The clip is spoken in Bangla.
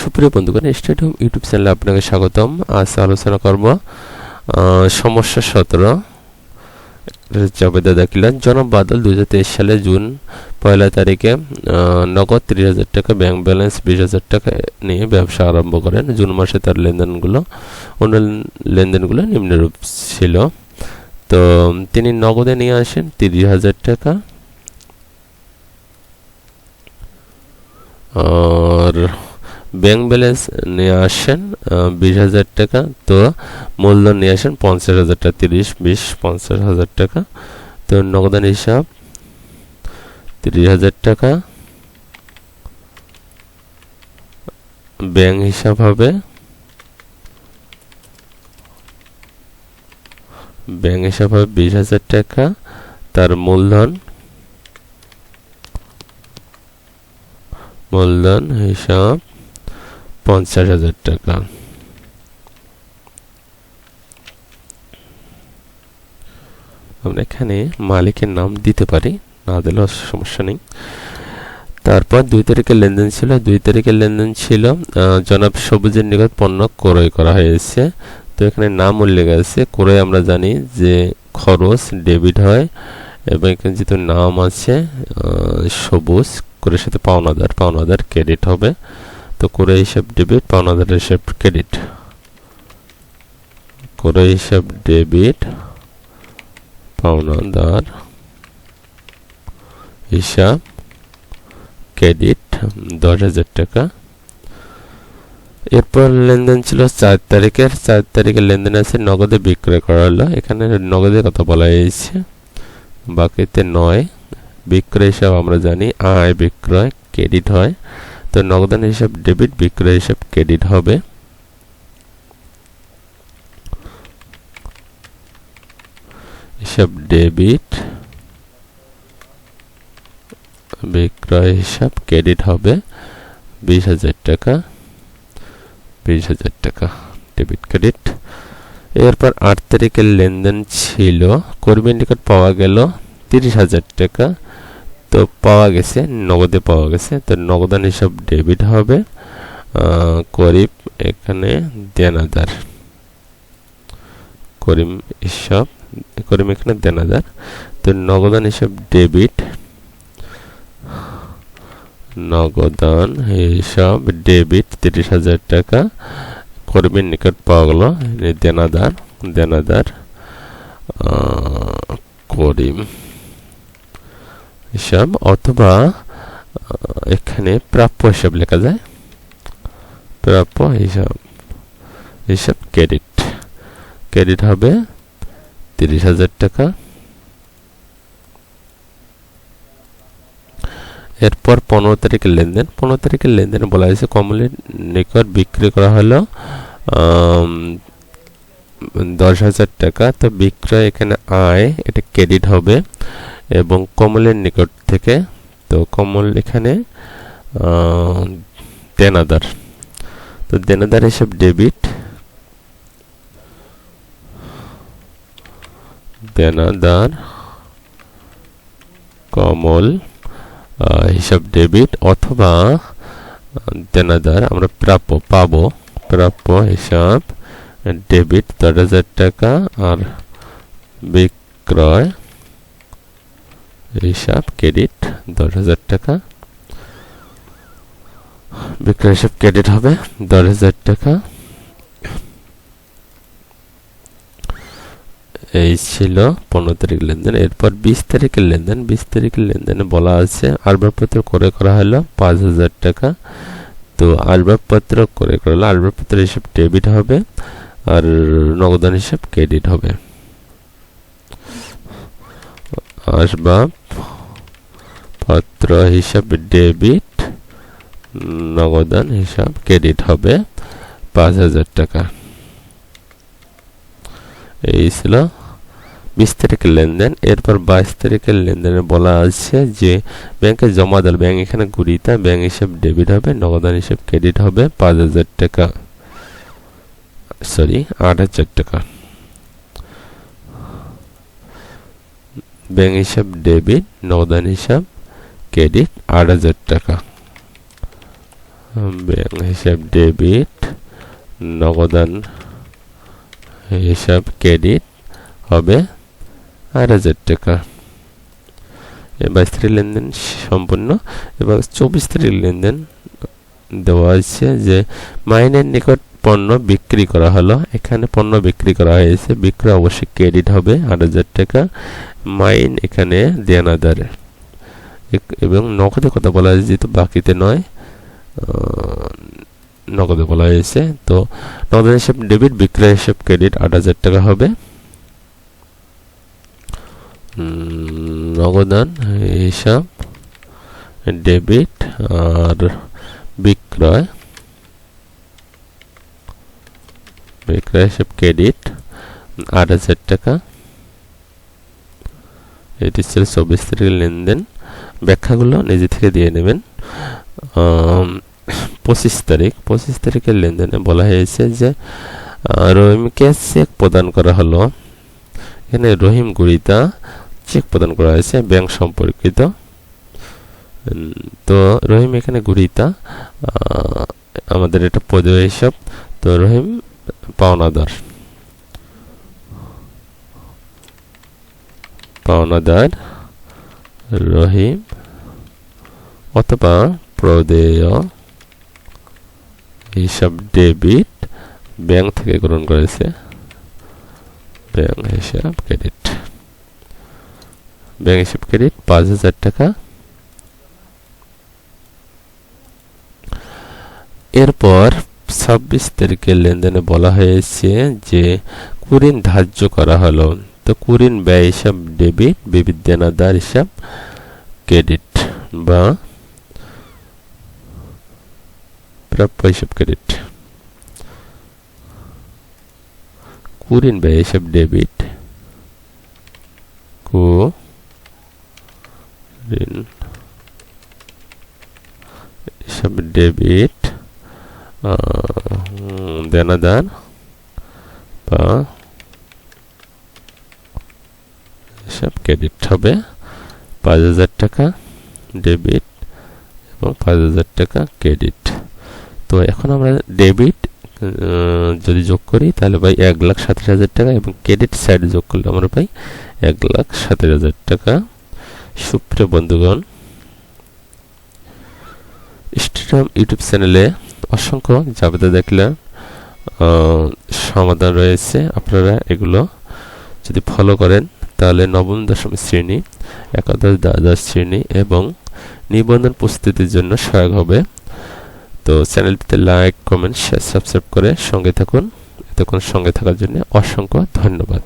সুপ্রিয় বন্ধুগণ স্টেট হোম ইউটিউব চ্যানেলে আপনাকে স্বাগতম। আজ আলোচনা করব সমস্যা সতেরো, জাবেদা দাখিলা জনাব বাদল দুই সালে জুন পয়লা তারিখে নগদ তিরিশ হাজার টাকা, ব্যাংক ব্যালেন্স বিশ হাজার টাকা নিয়ে ব্যবসা আরম্ভ করেন। জুন মাসে তার লেনদেনগুলো, অন্য লেনদেনগুলো নিম্নরূপ ছিল। তো তিনি নগদে নিয়ে আসেন তিরিশ হাজার টাকা। আর ব্যাংক ব্যালেন্স নিয়ে আসেন বিশ হাজার টাকা, তো মূলধন নিয়ে আসেন পঞ্চাশ হাজার টাকা, তিরিশ, বিশ, পঞ্চাশ হাজার টাকা। তো নগদান হিসাব, তিরিশ হাজার টাকা। ব্যাংক হিসাব হবে, ব্যাংক হিসাব হবে বিশ হাজার টাকা, তার মূলধন মূলধন হিসাব। পঞ্চাশ হাজার টাকা। আমরা এখানে মালিকের নাম দিতে পারি, না দিলেও সমস্যা নেই। তারপর দুই তারিখের লেনদেন ছিল, দুই তারিখের লেনদেন ছিল জনাব সবুজের নিকট পণ্য ক্রয় করা হয়েছে। তো এখানে নাম উল্লেখ আছে, ক্রয় আমরা জানি যে খরচ, ডেবিট হয় এবং এখানে যেহেতু নাম আছে সবুজ করে সাথে পাওনাদার পাওনাদার ক্রেডিট হবে। তো করে হিসাব ডেবিট পাওনাদার হিসাব ক্রেডিট করে হিসাব ডেবিট পাওনাদার হিসাব ক্রেডিট দশ হাজার টাকা। এরপর লেনদেন ছিল চার তারিখের। চার তারিখের লেনদেন আছে নগদে বিক্রয় করা হলো। এখানে নগদের কথা বলা হয়েছে। বাকিতে নয়। বিক্রয় হিসাব আমরা জানি। আয়, বিক্রয় ক্রেডিট হয়। তো নগদান হিসাব ডেবিট বিক্রয় হিসাব ক্রেডিট হবে। হিসাব ডেবিট বিক্রয় হিসাব ক্রেডিট হবে বিশ হাজার টাকা, বিশ হাজার টাকা ডেবিট ক্রেডিট এরপর আট তারিখের লেনদেন ছিল। কর্মীর নিকট পাওয়া গেল তিরিশ হাজার টাকা। তো পাওয়া গেছে, নগদে পাওয়া গেছে। তো নগদান হিসাব ডেবিট হবে করিম এখানে দেনাদার করিম হিসাব, করিম এখানে দেনাদার তো নগদান হিসাব ডেবিট নগদান হিসাব ডেবিট তিরিশ হাজার টাকা। কর্মীর নিকট পাওয়া গেল দেনাদার দেনাদার করিম। হিসাব অথবা এখানে প্রাপ্য হিসাব লেখা যায়। প্রাপ্য হিসাব হিসাব ক্রেডিট ক্রেডিট হবে তিরিশ হাজার টাকা। এরপর পনেরো তারিখের লেনদেন। পনেরো তারিখের লেনদেন বলা হয়েছে কমলের নিকট বিক্রি করা হলো দশ হাজার টাকা। তো বিক্রয় এখানে আয়, এটা ক্রেডিট হবে। এবং কমলের নিকট থেকে, তো কমল এখানে দেনাদার। তো দেনাদার হিসাব ডেবিট দেনাদার, কমল হিসাব ডেবিট অথবা দেনাদার, আমরা প্রাপ্য, পাবো। প্রাপ্য হিসাব ডেবিট দশ হাজার টাকা, আর বিক্রয় হিসাব ক্রেডিট দশ হাজার টাকা। বিক্রয় হিসাব ক্রেডিট হবে দশ হাজার টাকা। এই ছিল পনেরো তারিখ লেনদেন। এরপর বিশ তারিখের লেনদেন। বিশ তারিখের লেনদেনে বলা আছে আসবাবপত্র করে করা হলো পাঁচ হাজার টাকা। তো আসবাবপত্র করে করা হলো আসবাবপত্র হিসাব ডেবিট হবে আর নগদান হিসাব ক্রেডিট হবে। আসবাব পত্র হিসাব ডেবিট নগদান হিসাব ক্রেডিট হবে পাঁচ হাজার টাকা। এই ছিল বিশ তারিখের লেনদেন। এরপর বাইশ তারিখের লেনদেনে বলা আছে যে ব্যাংকে জমা দেন ব্যাংক এখানে গুড়িতা ব্যাংক হিসাব ডেবিট হবে, নগদান হিসাব ক্রেডিট হবে পাঁচ হাজার টাকা। সরি আট হাজার টাকা। ব্যাংক হিসাব ডেবিট নগদান হিসাব ক্রেডিট আট হাজার টাকা। ব্যাংক হিসাব ডেবিট নগদান হিসাব ক্রেডিট হবে আট হাজার টাকা। বাইশ তারিখ লেনদেন সম্পূর্ণ। এবং চব্বিশ তারিখ লেনদেন দেওয়া হয়েছে যে মাইনের নিকট পণ্য বিক্রি করা হলো। এখানে পণ্য বিক্রি করা হয়েছে। বিক্রয় অবশ্যই ক্রেডিট হবে আট হাজার টাকা। মাইন এখানে দেনাদার এক- এবং নগদে কথা বলা হয়েছে যেহেতু বাকিতে নয় নগদে বলা হয়েছে, তো নগদ হিসাব ডেবিট বিক্রয় হিসাব ক্রেডিট আট হাজার টাকা হবে। নগদান, হিসাব ডেবিট আর বিক্রয়। বিক্রয় হিসাব ক্রেডিট আট হাজার টাকা। এটি ছিল চব্বিশ তারিখের লেনদেন। ব্যাখ্যাগুলো নিজে থেকে দিয়ে নেবেন। পঁচিশ তারিখ, পঁচিশ তারিখের লেনদেনে বলা হয়েছে যে রহিমকে চেক প্রদান করা হলো। এখানে রহিম গুড়িতা চেক প্রদান করা হয়েছে, ব্যাংক সম্পর্কিত। তো রহিম এখানে গুড়িতা আমাদের এটা পদ হিসাব তো রহিম পাওনাদার। পাওনাদার রহিম অথবা প্রদেয় হিসাব ডেবিট ব্যাংক থেকে গ্রহণ করেছে। ব্যাংক হিসাব ক্রেডিট ব্যাংক হিসাব ক্রেডিট পাঁচ হাজার টাকা। এরপর ছাব্বিশ তারিখের লেনদেনে বলা হয়েছে যে কুরিন ধার্য করা হলো। তো কুরিন ব্যয় হিসাব ডেবিট বিবিধ দেনাদার হিসাব ক্রেডিট বা প্রাপ্য হিসাব ক্রেডিট কুরিন ব্যয় হিসাব ডেবিট কু ঋণ হিসাব ডেবিট দেনাদার বা হিসাব ক্রেডিট হবে পাঁচ হাজার টাকা ডেবিট এবং পাঁচ হাজার টাকা ক্রেডিট তো এখন আমরা ডেবিট যদি যোগ করি, তাহলে পাই এক লাখ সাতাশ হাজার টাকা এবং ক্রেডিট সাইড যোগ করলে আমরা পাই এক লাখ সাতাশ হাজার টাকা। সুপ্রিয় বন্ধুগণ স্টেডিয়াম ইউটিউব চ্যানেলে অসংখ্য জাবেদা দেখলে সমাধান রয়েছে। আপনারা এগুলো যদি ফলো করেন, তাহলে নবম দশম শ্রেণি, একাদশ দ্বাদশ শ্রেণি এবং নিবন্ধন প্রস্তুতির জন্য সহায়ক হবে। তো চ্যানেলটিতে লাইক কমেন্ট সাবস্ক্রাইব করে সঙ্গে থাকুন। এতক্ষণ সঙ্গে থাকার জন্য অসংখ্য ধন্যবাদ।